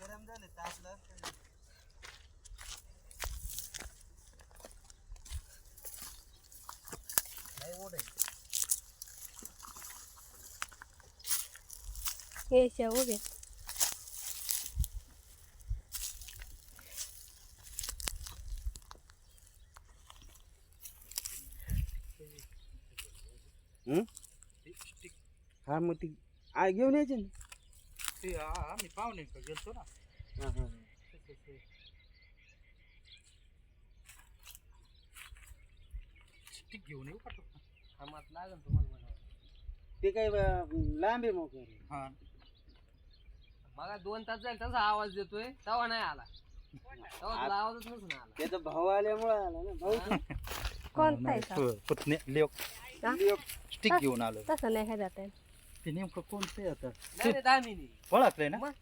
गरम झालं तासलं नाही ओढ हा मग ती आ घेऊन यायची ना. ते आ- आम्ही पाहुणे का गेलतो ना. हा, हा. स्टिक घेऊन येऊ का तो? लागेल तुम्हाला. ते काय ब- लांब आहे मग हा. बघा दोन तास जाईल तसा आवाज देतोय. तवा नाही आला. तवा तुला आवाजच नसून आला. त्याचा भाऊ आल्यामुळे आला ना भाऊ. कोणता आहे का प- पुतणे लेव हा? स्टिक घेऊन आलो तसं नाही ह्याच्यात आहे ते नेमकं कोणतं आहे आता? नाही नाही दामिनी. ओळखलंय ना? मग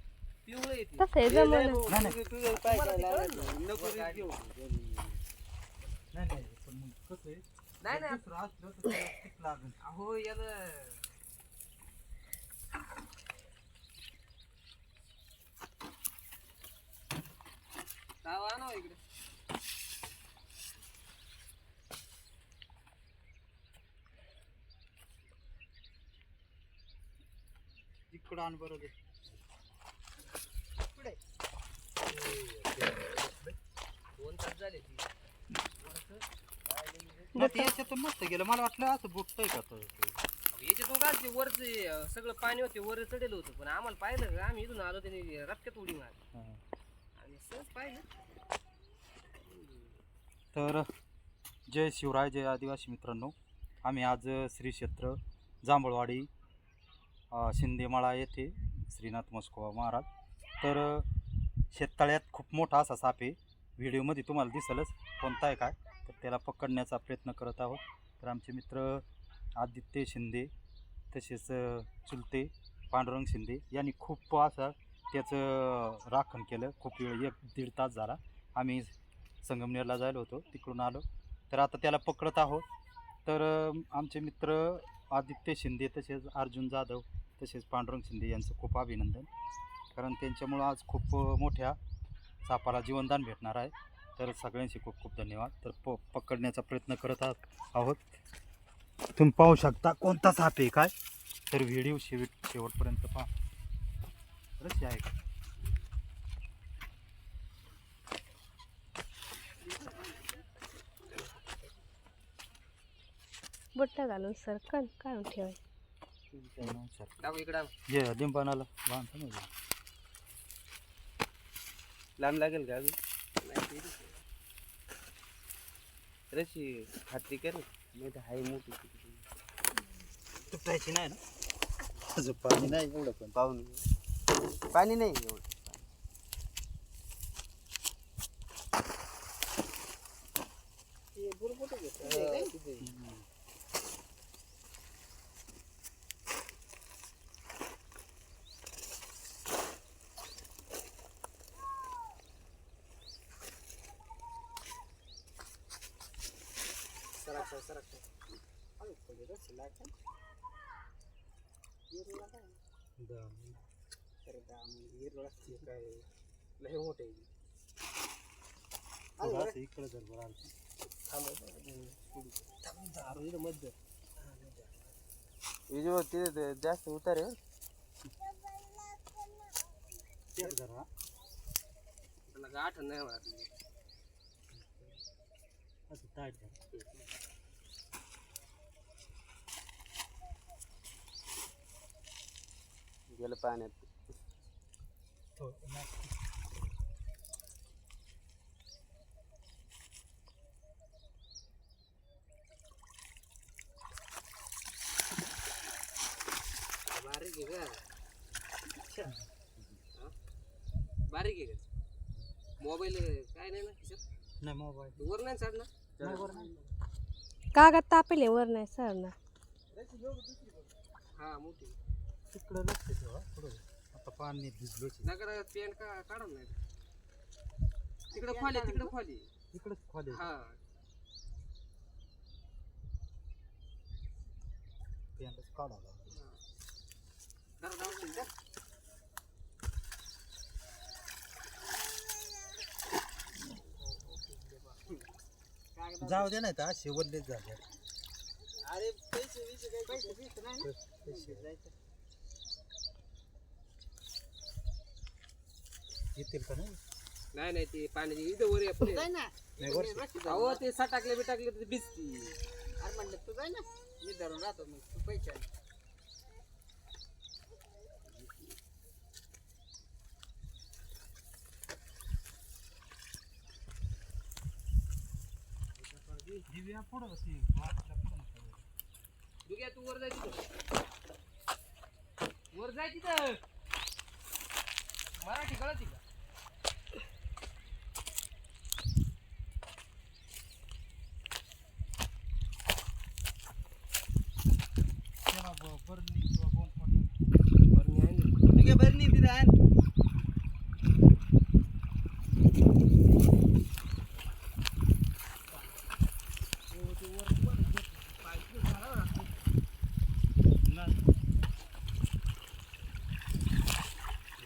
पिवळं येते तसं आहे जमलं नाही, नाही. तुझं- पाय नाही. नको रे घेऊ. नाही नाही पण मग कसं आहे? नाही नाही. दुसरं असलं तर त्याला stick लागेल? अहो याला तावा ना इकडे. इकडं आण बरं ते. दोन तास झाले ती. नाही, ते याच्यातून मस्त गेलं. मला वाटलं असं बुटतंय का तर ते. अहो, याच्यातून काय वरचे अं, सगळं पाणी होते वर चढेल होतं. पण आम्हाला पाहिलं का आम्ही इथून आलो त्याने रस्त्यात उडी मारली. हा. आणि सहज पाहिलं. तर जय शिवराय जय आदिवासी मित्रांनो. आम्ही आज श्री क्षेत्र जांभळवाडी शिंदेमाळा येथे श्रीनाथ मस्कोबा महाराज. तर शेततळ्यात खूप मोठा असा साप आहे. व्हिडिओमध्ये तुम्हाला दिसलंच. कोणता आहे काय? तर त्याला पकडण्याचा प्रयत्न करत आहोत. तर आमचे मित्र आदित्य शिंदे तसेच चुलते पांडुरंग शिंदे यांनी खूप असा त्याचं राखण केलं. खूप वेळ एक दीड तास झाला. आम्ही संगमनेरला जायला होतो. तिकडून आलो. तर आता त्याला पकडत आहोत. तर आमचे मित्र आदित्य शिंदे तसेच अर्जुन जाधव तसेच पांडुरंग शिंदे यांचं खूप अभिनंदन. कारण त्यांच्यामुळं आज खूप मोठ्या सापाला जीवनदान भेटणार आहे. तर सगळ्यांशी खूप खूप धन्यवाद. तर प पकडण्याचा प्रयत्न करत आहोत आहोत. तुम्ही पाहू शकता कोणता साप आहे काय? तर व्हिडिओ शेवट शेवटपर्यंत पहा. रशी आहे बट्टा घालून सरकन काढून ठेवायचं. टाकू इकडं. ये लिंबाणाला. बांधतो ना. लांब लागेल का अजून? रशी खात्री कर. नाही तर हाय मोठी. तुटायची नाही ना? अजून पाणी नाही एवढं पण. पाहून पाणी नाही एवढं सरक, सरक, सरक. लय मोठे थोडं असं इकडं जर बरं मध्य विजय तिथे जास्त उतार आहे. जरा त्याला गाठ नाही मारली असं टाईट गेलं पाण्यात. बारीक आहे का? हा? बारीक आहे का? मोबाईल काय नाही ना खिशात? नाही मोबाईल. वर नाही चढणार नाही बरं नाही. कागद तापेले वर नाही सरणार हा मोठी. तिकडं लक्ष ठेवा थोडं आता पाणी भिजलोच आहे. नगर पेंट का काढून नाही? तिकडं खोली तिकडं खोली इकडेच खोले हा. पेंडच काढा लागला. जरा जाऊन दे, जा. जाऊ दे नाही तर असे वल्लेच झाले. अरे पैसे पैसे नाही ना? येतील का नाही? नाही नाही ते पाण्याची इथं वर आहे. जाय ना. नाही, वर्ष. रस्ते अहो ते सटाकले बिटाकले तर भिजती. अरे म्हणलं तू जाय ना. मी धरून राहतो मग. तू पैसे आण. दिव्या पुढं. दुग्या तू वर जाय तिथं. वर जाय तिथं. मराठी कळत का त्याला ब- बरणी किंवा गोंद पाठवून. वर नाही आणली. तू घे बरं नाही तिथं आण. नाही.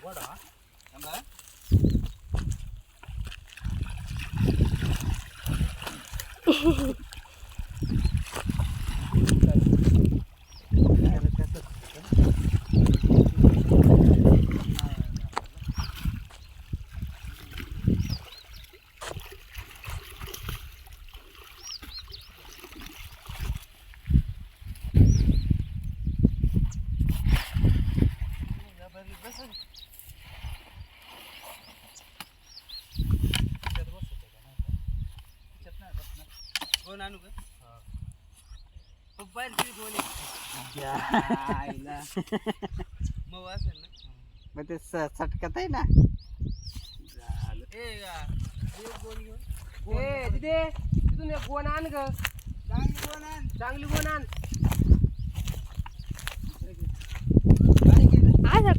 वडा थांबा. नाही, त्याचं- त्याच्यात बसत आहे का नाही का? त्याच्यात नाही बसणार. कोण आणू का हा. आईला. मग असेल ना? मग ते स- सटकत आहे ना? ए या, कोण घेऊन. ए तिथे तिथून एक गोण आण ग. चांगली कोण आण. चांगली गोण आण.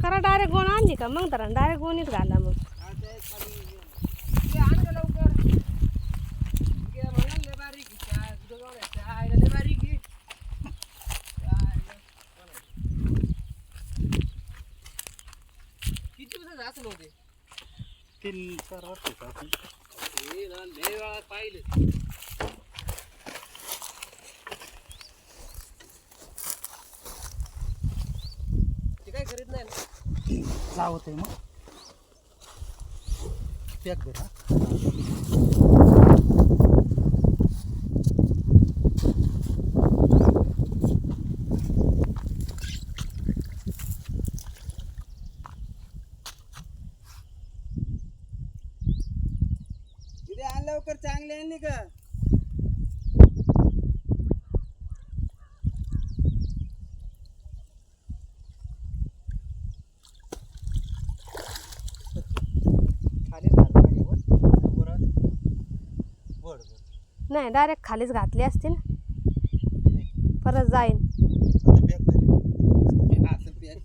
करा डायरेक्ट गोण आणली का? मग तर डायरेक्ट गोणीत घाला मग आता एक खाली घे. ते आण ग लवकर ते म्हणाल लय बारीक आहे. चहा तुझं जाऊन आहे. चहा आहे ना लय बारीक आहे. चहा आहे ना. असं नव्हते तीन चार वेळा पाहिलं ते काय करीत नाही ना? चावत आहे मग. पॅक दे ना तिथे आण लवकर चांगली आणली का खाली झालं ना हे वर? वर आलं. वर वर नाही डायरेक्ट खालीच घातली असती ना परत जाईन आता पॅक दे असं पॅक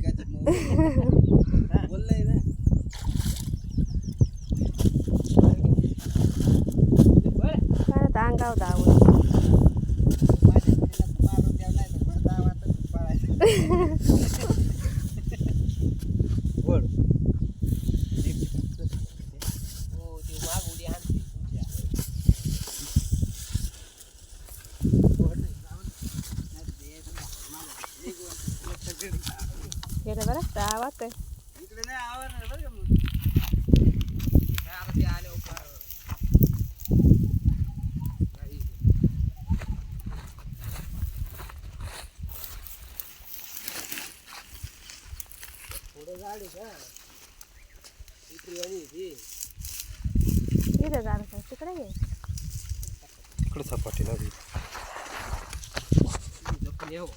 का बोललंय ना काय आता अंगावर धावून माझ्या मुलीला मारून द्यावं नाही तर बरं जावं आता पळायचं वर हो ते वाघ उडी आणते तुमच्या गेलं बरं आवाज आहे इकडे नाही आवडणार बरं का मग काय का इकडे इथं झालं काय तिकडे घे इकडे जपून येऊ